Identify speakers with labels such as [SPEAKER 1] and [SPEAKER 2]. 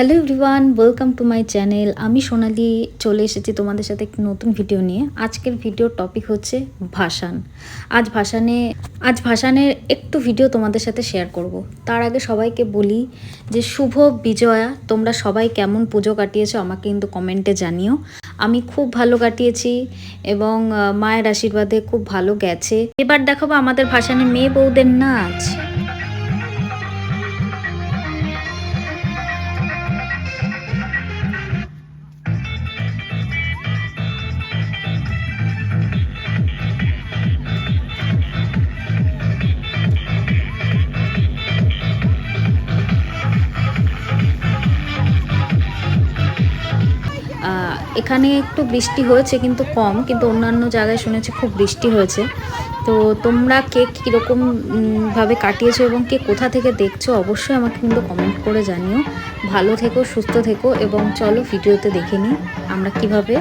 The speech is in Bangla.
[SPEAKER 1] Hello everyone welcome to my channel আমি সোনালি চলে এসেছি তোমাদের সাথে একটি নতুন ভিডিও নিয়ে। আজকের ভিডিওর টপিক হচ্ছে ভাসান। আজ ভাসানে, আজ ভাসানের একটু ভিডিও তোমাদের সাথে শেয়ার করব। তার আগে সবাইকে বলি যে শুভ বিজয়া, তোমরা সবাই কেমন পুজো কাটিয়েছো আমাকে কিন্তু কমেন্টে জানিও। আমি খুব ভালো কাটিয়েছি এবং মায়ের আশীর্বাদে খুব ভালো গেছে। এবার দেখাবো আমাদের ভাসানে মেয়ে বউদের নাচ। এখানে একটু বৃষ্টি হয়েছে কিন্তু কম, কিন্তু অন্যান্য জায়গায় শুনেছি খুব বৃষ্টি হয়েছে। তো তোমরা কেক কীরকম ভাবে কাটিয়েছো এবং কে কোথা থেকে দেখছ অবশ্যই আমাকে কিন্তু কমেন্ট করে জানিও। ভালো থেকো, সুস্থ থেকো এবং চলো ভিডিওতে দেখে নিই আমরা কীভাবে